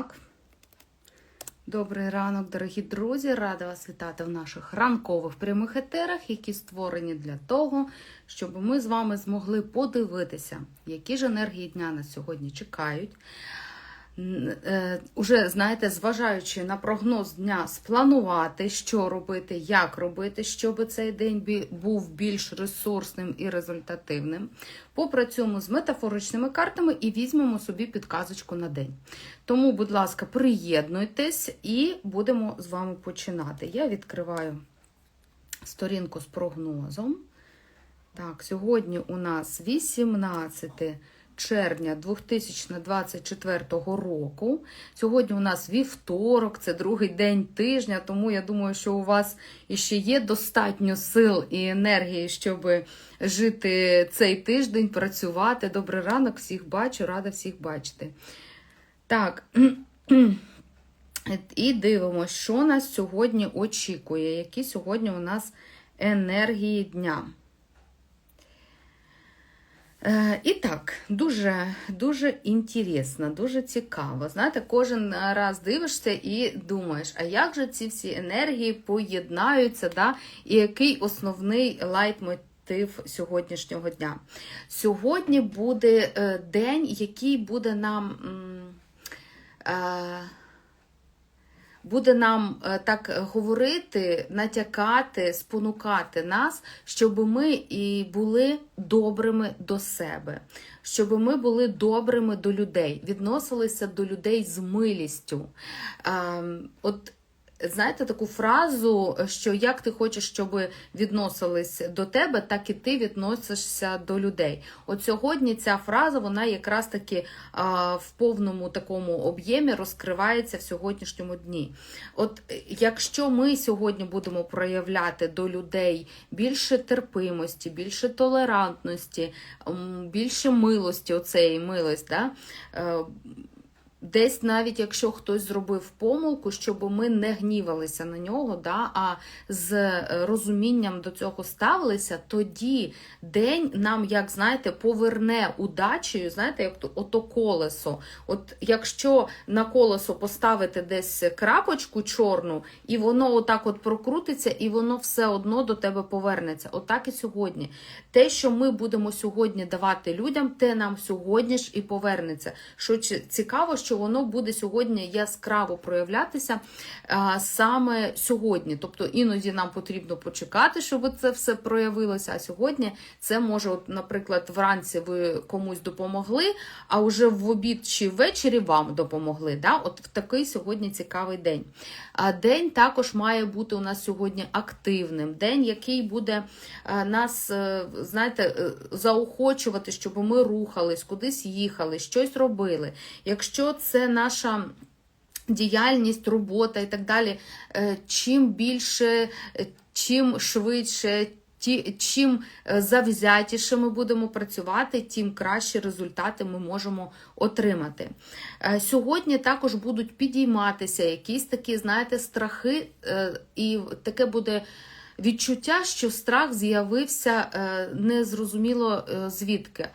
ранок. Добрий ранок, дорогі друзі! Рада вас вітати в наших ранкових прямих етерах, які створені для того, щоб ми з вами змогли подивитися, які ж енергії дня нас сьогодні чекають. Е, Уже, знаєте, зважаючи на прогноз дня, спланувати, що робити, як робити, щоб цей день був більш ресурсним і результативним. Попрацюємо з метафоричними картами і візьмемо собі підказочку на день. Тому, будь ласка, приєднуйтесь і будемо з вами починати. Я відкриваю сторінку з прогнозом. Так, сьогодні у нас 18 червня 2024 року. Сьогодні у нас вівторок, це другий день тижня, тому я думаю, що у вас іще є достатньо сил і енергії, щоб жити цей тиждень, працювати. Добрий ранок, всіх бачу, рада всіх бачити. Так. І дивимося, що нас сьогодні очікує, які сьогодні у нас енергії дня. Е, І так, дуже дуже інтересно, дуже цікаво. Знаєте, кожен раз дивишся і думаєш, а як же ці всі енергії поєднаються, да? і який основний лайтмотив сьогоднішнього дня? Сьогодні буде е, день, який буде нам. е, буде нам е, так говорити, натякати, спонукати нас, щоб ми і були добрими до себе, щоб ми були добрими до людей, відносилися до людей з милістю. Ем, От знаєте таку фразу, що як ти хочеш, щоб відносились до тебе, так і ти відносишся до людей. От сьогодні ця фраза, вона якраз таки а, в повному такому об'ємі розкривається в сьогоднішньому дні. От е, якщо ми сьогодні будемо проявляти до людей більше терпимості, більше толерантності, більше милості, оцеї милость, да? Десь навіть якщо хтось зробив помилку, щоб ми не гнівалися на нього, да, а з е, розумінням до цього ставилися, тоді день нам, як знаєте, поверне удачею, знаєте, як то ото колесо. От якщо на колесо поставити десь крапочку чорну, і воно отак от прокрутиться, і воно все одно до тебе повернеться. Отак і сьогодні. Те, що ми будемо сьогодні давати людям, те нам сьогодні ж і повернеться. Що цікаво, що воно буде сьогодні яскраво проявлятися саме сьогодні. Тобто іноді нам потрібно почекати, щоб це все проявилося. А сьогодні це може, от, наприклад, вранці ви комусь допомогли, а вже в обід чи ввечері вам допомогли. Да? От в такий сьогодні цікавий день. А день також має бути у нас сьогодні активним. День, який буде е, нас, е, знаєте, е, заохочувати, щоб ми рухались, кудись їхали, щось робили. Якщо це наша. Діяльність, робота і так далі. е, Чим більше, е, чим швидше, чим е, завзятіше ми будемо працювати, тим кращі результати ми можемо отримати. Сьогодні також будуть підійматися якісь такі, знаєте, страхи, і таке буде відчуття, що страх з'явився незрозуміло звідки.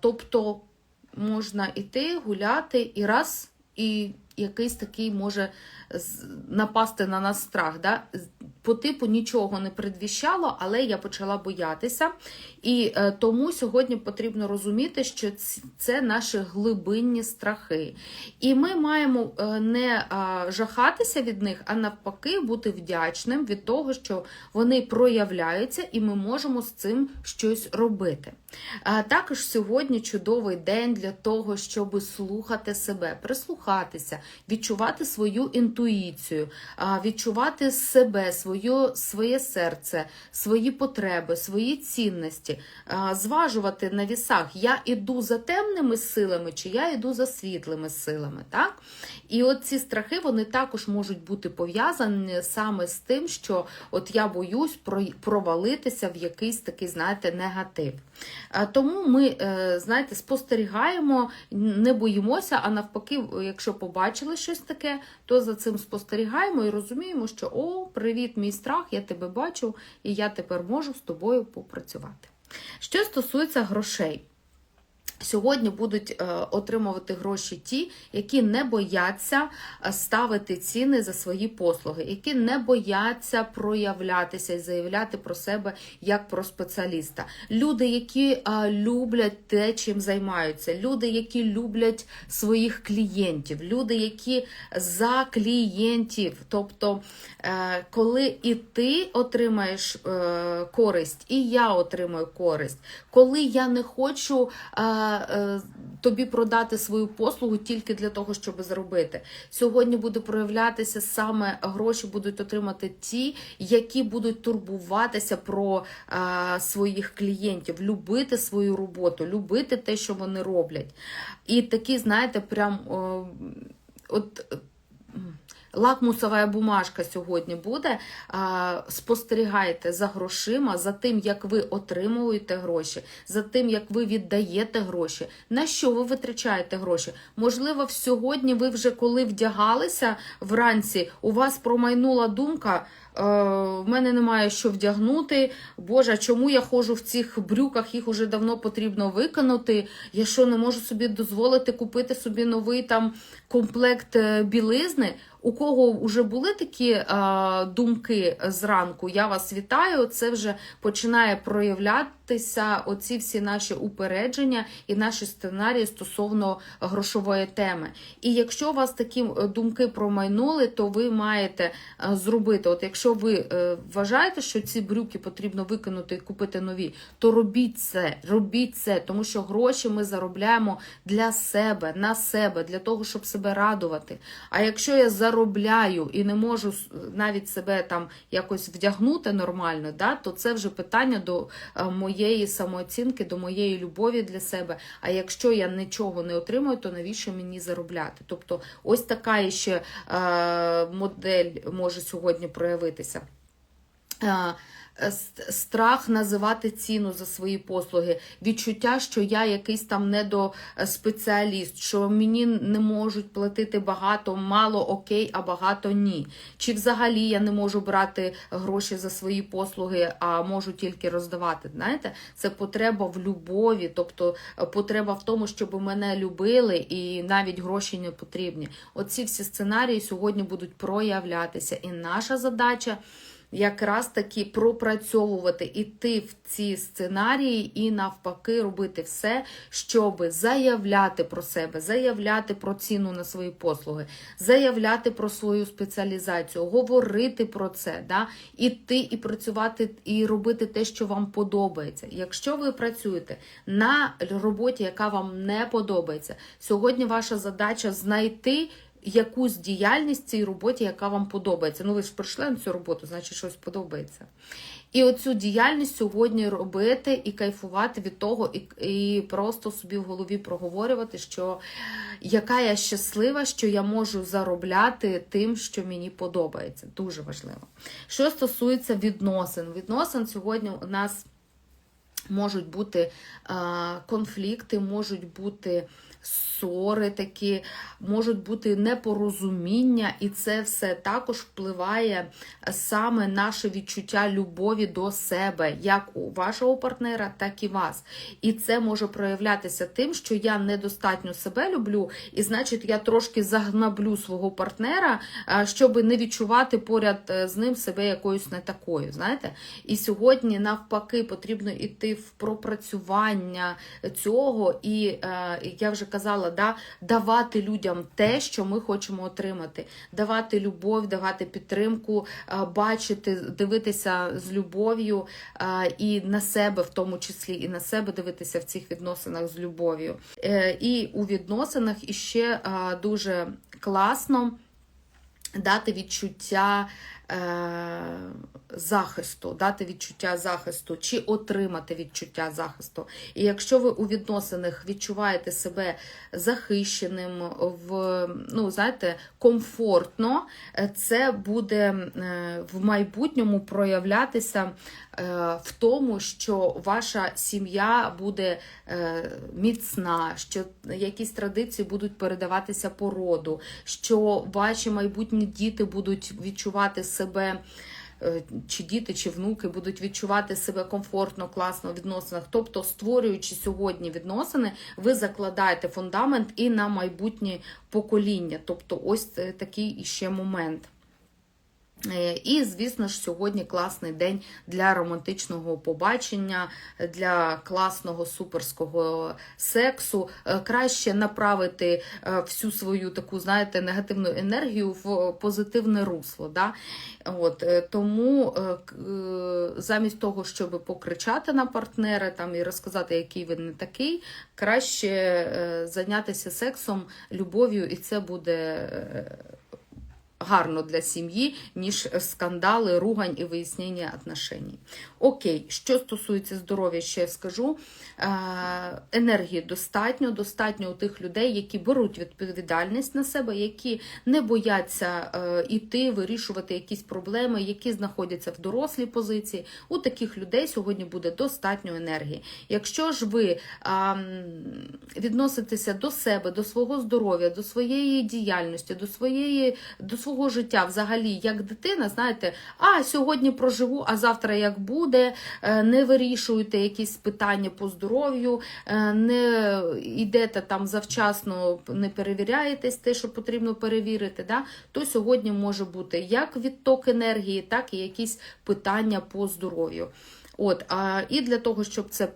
Тобто можна іти, гуляти і раз, і якийсь такий може напасти на нас страх. Да? По типу нічого не предвіщало, але я почала боятися. І е, тому сьогодні потрібно розуміти, що це наші глибинні страхи. І ми маємо е, не жахатися від них, а навпаки, бути вдячним від того, що вони проявляються, і ми можемо з цим щось робити. Також сьогодні чудовий день для того, щоб слухати себе, прислухатися, відчувати свою інтуїцію, відчувати себе, свою, своє серце, свої потреби, свої цінності, зважувати на вісах, я іду за темними силами, чи я йду за світлими силами. Так? І от ці страхи вони також можуть бути пов'язані саме з тим, що от я боюсь провалитися в якийсь такий, знаєте, негатив. Тому ми, е, знаєте, спостерігаємо, не боїмося, а навпаки, якщо побачили щось таке, то за цим спостерігаємо і розуміємо, що о, привіт, мій страх, я тебе бачу, і я тепер можу з тобою попрацювати. Що стосується грошей. Сьогодні будуть е, отримувати гроші ті, які не бояться е, ставити ціни за свої послуги, які не бояться проявлятися і заявляти про себе як про спеціаліста. Люди, які е, люблять те, чим займаються, люди, які люблять своїх клієнтів, люди, які за клієнтів. Тобто, коли і ти отримаєш користь, і я отримую користь, коли я не хочу. Е, тобі продати свою послугу тільки для того, щоб заробити. Сьогодні буде проявлятися саме гроші будуть отримати ті, які будуть турбуватися про е, своїх клієнтів, любити свою роботу, любити те, що вони роблять. І такі, знаєте, прям е, от. Лакмусова бумажка сьогодні буде. Спостерігайте за грошима, за тим, як ви отримуєте гроші, за тим, як ви віддаєте гроші, на що ви витрачаєте гроші. Можливо, сьогодні ви вже коли вдягалися вранці, у вас промайнула думка. «Е, В мене немає що вдягнути. Боже, чому я ходжу в цих брюках? Їх уже давно потрібно виконати. Я що не можу собі дозволити купити собі новий там комплект е, білизни? У кого вже були такі е, думки зранку? Я вас вітаю. Це вже починає проявлятися оці всі наші упередження і наші сценарії стосовно грошової теми. І якщо у вас такі е, думки промайнули, то ви маєте е, зробити. От якщо ви вважаєте, що ці брюки потрібно викинути і купити нові, то робіть це, робіть це, тому що гроші ми заробляємо для себе, на себе, для того, щоб себе радувати. А якщо я заробляю і не можу навіть себе там якось вдягнути нормально, да, то це вже питання до е, моєї самооцінки, до моєї любові для себе. А якщо я нічого не отримую, то навіщо мені заробляти? Тобто, ось така ще е, модель може сьогодні проявитися. Е, Страх називати ціну за свої послуги, відчуття, що я якийсь там недоспеціаліст, що мені не можуть платити багато, мало окей, а багато ні. Чи взагалі я не можу брати гроші за свої послуги, а можу тільки роздавати. Знаєте, це потреба в любові, тобто е, потреба в тому, щоб мене любили, і навіть гроші не потрібні. Оці всі сценарії сьогодні будуть проявлятися, і наша задача якраз таки пропрацьовувати, іти в ці сценарії і навпаки робити все, щоб заявляти про себе, заявляти про ціну на свої послуги, заявляти про свою спеціалізацію, говорити про це, да? іти і працювати, і робити те, що вам подобається. Якщо ви працюєте на роботі, яка вам не подобається, сьогодні ваша задача знайти якусь діяльність в цій роботі, яка вам подобається. Ну, ви ж прийшли на цю роботу, значить щось подобається. І оцю діяльність сьогодні робити і кайфувати від того, і, і просто собі в голові проговорювати, що яка я щаслива, що я можу заробляти тим, що мені подобається. Дуже важливо. Що стосується відносин, відносин сьогодні у нас можуть бути е, конфлікти, можуть бути ссори такі, можуть бути непорозуміння, і це все також впливає саме наше відчуття любові до себе, як у вашого партнера, так і вас. І це може проявлятися тим, що я недостатньо себе люблю, і значить я трошки загнаблю свого партнера, е, щоб не відчувати поряд е, з ним себе якоюсь не такою. Знаєте? І сьогодні навпаки потрібно йти в пропрацювання цього, і е, я вже казала, да, давати людям те, що ми хочемо отримати, давати любов, давати підтримку, е, бачити, дивитися з любов'ю е, і на себе в тому числі, і на себе дивитися в цих відносинах з любов'ю. Е, І у відносинах іще дуже класно дати відчуття е, захисту, дати відчуття захисту чи отримати відчуття захисту. І якщо ви у відносинах відчуваєте себе захищеним, в, ну, знаєте, комфортно, е, це буде е, в майбутньому проявлятися в тому, що ваша сім'я буде е, міцна, що якісь традиції будуть передаватися по роду, що ваші майбутні діти будуть відчувати себе е, чи діти, чи внуки будуть відчувати себе комфортно, класно у відносинах. Тобто, створюючи сьогодні відносини, ви закладаєте фундамент і на майбутнє покоління. Тобто, ось такий іще момент. Е, І, звісно ж, сьогодні класний день для романтичного побачення, для класного суперського сексу. Е, Краще направити е, всю свою таку, знаєте, негативну енергію в позитивне русло. Да? От, тому замість того, щоб покричати на партнера там, і розказати, який він не такий, краще зайнятися сексом, любов'ю, і це буде. Е, гарно для сім'ї, ніж скандали, ругань і вияснення отношень. Окей, що стосується здоров'я, ще скажу. Е, Енергії достатньо, достатньо у тих людей, які беруть відповідальність на себе, які не бояться е, іти, вирішувати якісь проблеми, які знаходяться в дорослій позиції. У таких людей сьогодні буде достатньо енергії. Якщо ж ви відноситеся до себе, до свого здоров'я, до своєї діяльності, до своєї до свого життя взагалі як дитина, знаєте, а сьогодні проживу, а завтра як буде, е, не вирішуєте якісь питання по здоров'ю, е, не йдете там завчасно, не перевіряєтесь те, що потрібно перевірити, да? то сьогодні може бути як відток енергії, так і якісь питання по здоров'ю. От, а, і для того, щоб це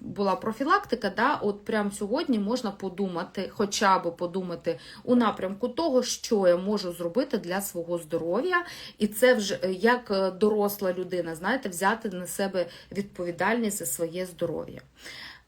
була профілактика, да, от прямо сьогодні можна подумати, хоча б подумати у напрямку того, що я можу зробити для свого здоров'я, і це вже е, як е, доросла людина, знаєте, взяти на себе відповідальність за своє здоров'я.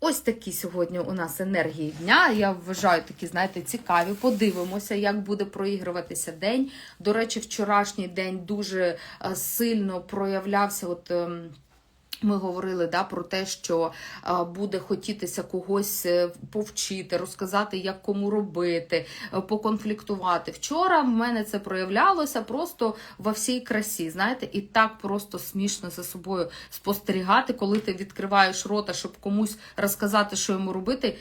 Ось такі сьогодні у нас енергії дня. Я вважаю такі, знаєте, цікаві. Подивимося, як буде проігруватися день. До речі, вчорашній день дуже е, сильно проявлявся. От, ем, ми говорили да, про те, що буде хотітися когось е, повчити, розказати, як кому робити, е, поконфліктувати. Вчора в мене це проявлялося просто во всій красі. Знаєте, і так просто смішно за собою спостерігати, коли ти відкриваєш рота, щоб комусь розказати, що йому робити.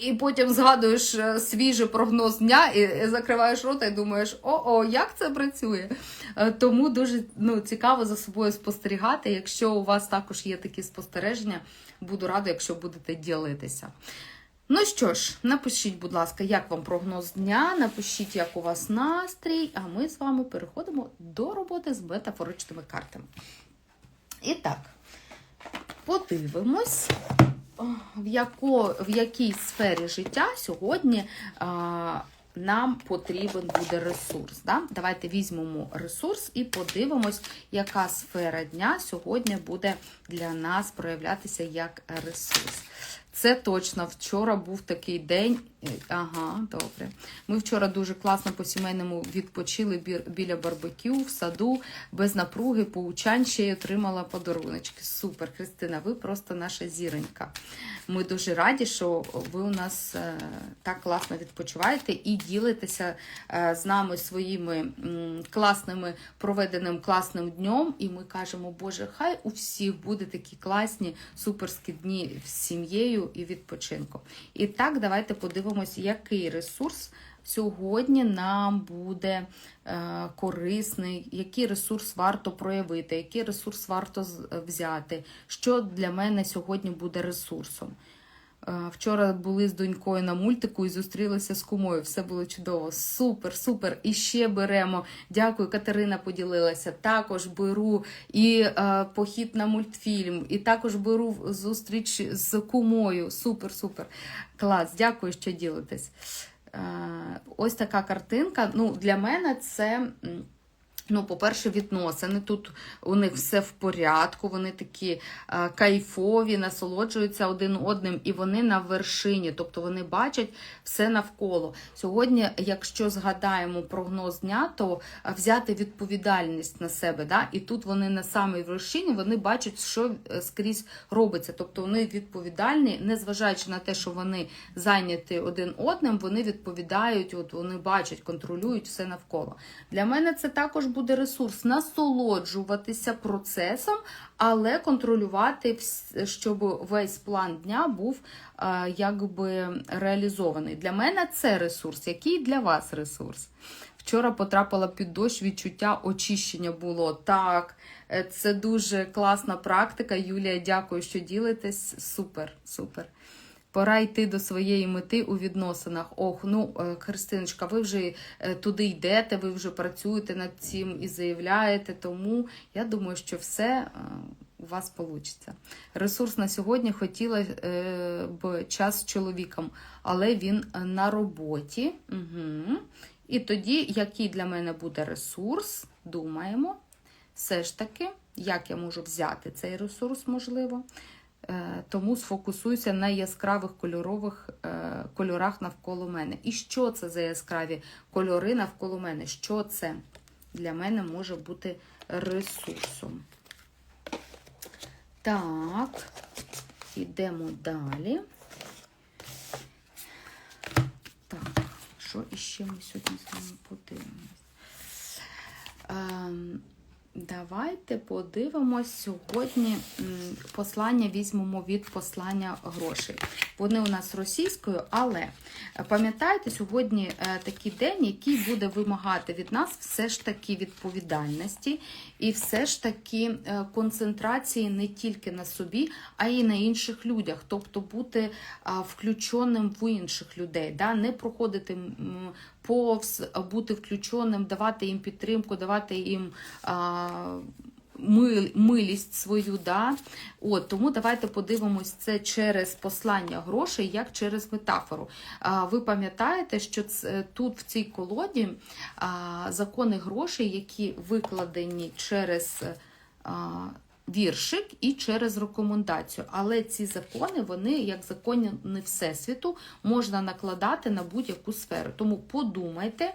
І потім згадуєш е, свіжий прогноз дня і закриваєш рота і думаєш, о-о, як це працює? Е, Тому дуже ну, цікаво за собою спостерігати. Якщо у вас також є такі спостереження, буду рада, якщо будете ділитися. Ну що ж, напишіть, будь ласка, як вам прогноз дня, напишіть, як у вас настрій, а ми з вами переходимо до роботи з метафоричними картами. І так, подивимось в, яко, в якій сфері життя сьогодні а, нам потрібен буде ресурс. Да? Давайте візьмемо ресурс і подивимось, яка сфера дня сьогодні буде для нас проявлятися як ресурс. Це точно вчора був такий день. Ага, добре. Ми вчора дуже класно по сімейному відпочили біля барбекю в саду, без напруги, поучань ще й отримала подаруночки. Супер, Христина, ви просто наша зіронька. Ми дуже раді, що ви у нас е, так класно відпочиваєте і ділитеся е, з нами своїми класними проведеним класним днем. І ми кажемо, Боже, хай у всіх буде такі класні суперські дні з сім'єю і відпочинком. І так, давайте подивимось, який ресурс сьогодні нам буде е, корисний, який ресурс варто проявити, який ресурс варто взяти, що для мене сьогодні буде ресурсом. Е, Вчора були з донькою на мультику і зустрілися з кумою. Все було чудово. Супер, супер. І ще беремо. Дякую, Катерина поділилася. Також беру і е, похід на мультфільм, і також беру зустріч з кумою. Супер, супер. Клас, дякую, що ділитесь. Е, ось така картинка. Ну, для мене це. Ну, по-перше, відносини. Тут у них все в порядку, вони такі е, кайфові, насолоджуються один одним, і вони на вершині, тобто вони бачать все навколо. Сьогодні, якщо згадаємо прогноз дня, то е, взяти відповідальність на себе. Да? І тут вони на самій вершині вони бачать, що е, скрізь робиться. Тобто вони відповідальні, незважаючи на те, що вони зайняті один одним, вони відповідають, от вони бачать, контролюють все навколо. Для мене це також буде буде ресурс насолоджуватися процесом, але контролювати, щоб весь план дня був е, якби реалізований. Для мене це ресурс. Який для вас ресурс? Вчора потрапила під дощ, відчуття очищення було. Так, е, це дуже класна практика. Юлія, дякую, що ділитесь. Супер, супер. Пора йти до своєї мети у відносинах. Ох, ну, е, Христиночка, ви вже е, туди йдете, ви вже працюєте над цим і заявляєте, тому я думаю, що все е, у вас вийде. Ресурс на сьогодні хотіла б час з чоловіком, але він на роботі. Угу. І тоді, який для мене буде ресурс, думаємо, все ж таки, як я можу взяти цей ресурс, можливо. Е, Тому сфокусуйся на яскравих кольорових е, кольорах навколо мене. І що це за яскраві кольори навколо мене? Що це для мене може бути ресурсом? Так, ідемо далі. Так, що іще ми сьогодні з вами подивимось? Давайте подивимось сьогодні послання візьмемо від послання грошей. Вони у нас російською, але е, пам'ятайте, сьогодні е, такий день, який буде вимагати від нас все ж таки відповідальності і все ж таки е, концентрації не тільки на собі, а й на інших людях. Тобто бути включеним в інших людей, да? не проходити повз, бути включеним, давати їм підтримку, давати їм. А, мил- Милість свою, да? От, тому давайте подивимось це через послання грошей, як через метафору. А, ви пам'ятаєте, що це, тут в цій колоді а, закони грошей, які викладені через а, віршик і через рекомендацію. Але ці закони, вони, як закони не Всесвіту, можна накладати на будь-яку сферу. Тому подумайте,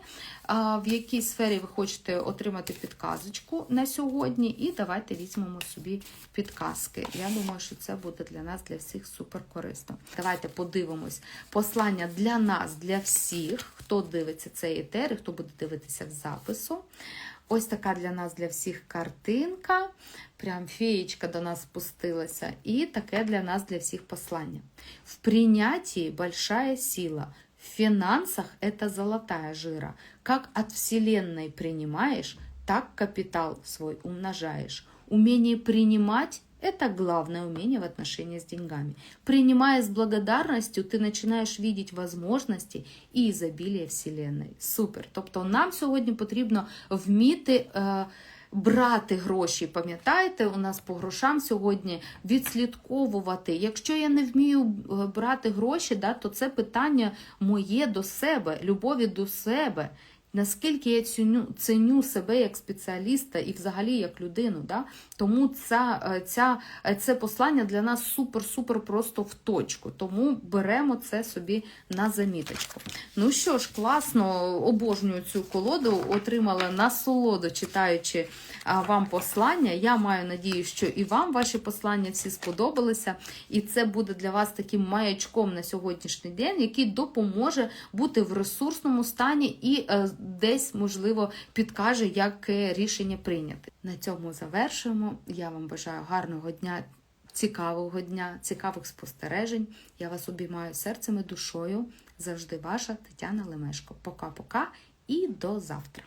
в якій сфері ви хочете отримати підказочку на сьогодні, і давайте візьмемо собі підказки. Я думаю, що це буде для нас, для всіх супер корисно. Давайте подивимось послання для нас, для всіх, хто дивиться цей етер, хто буде дивитися в запису. Ось така для нас, для всіх картинка. Прям феєчка до нас спустилася. І таке для нас, для всіх послання. В принятии большая сила. В финансах это золотая жира. Как от Вселенной принимаешь, так капитал свой умножаешь. Умение принимать – это главное умение в отношении с деньгами. Принимая с благодарностью, ты начинаешь видеть возможности і изобилие Вселенной. Супер. Тобто нам сьогодні потрібно вміти. Е, Брати гроші, пам'ятаєте, у нас по грошам сьогодні відслідковувати. Якщо я не вмію е, брати гроші, да, то це питання моє до себе, любові до себе. Наскільки я ціню, ціню себе як спеціаліста і взагалі як людину. Да? Тому ця, е, ця, е, це послання для нас супер-супер просто в точку. Тому беремо це собі на заміточку. Ну що ж, класно, обожнюю цю колоду, отримала насолоду, читаючи вам послання. Я маю надію, що і вам ваші послання всі сподобалися. І це буде для вас таким маячком на сьогоднішній день, який допоможе бути в ресурсному стані і е, десь, можливо, підкаже, яке рішення прийняти. На цьому завершуємо. Я вам бажаю гарного дня. Цікавого дня, цікавих спостережень. Я вас обіймаю серцем і душою. Завжди ваша Тетяна Лемешко. Пока-пока і до завтра.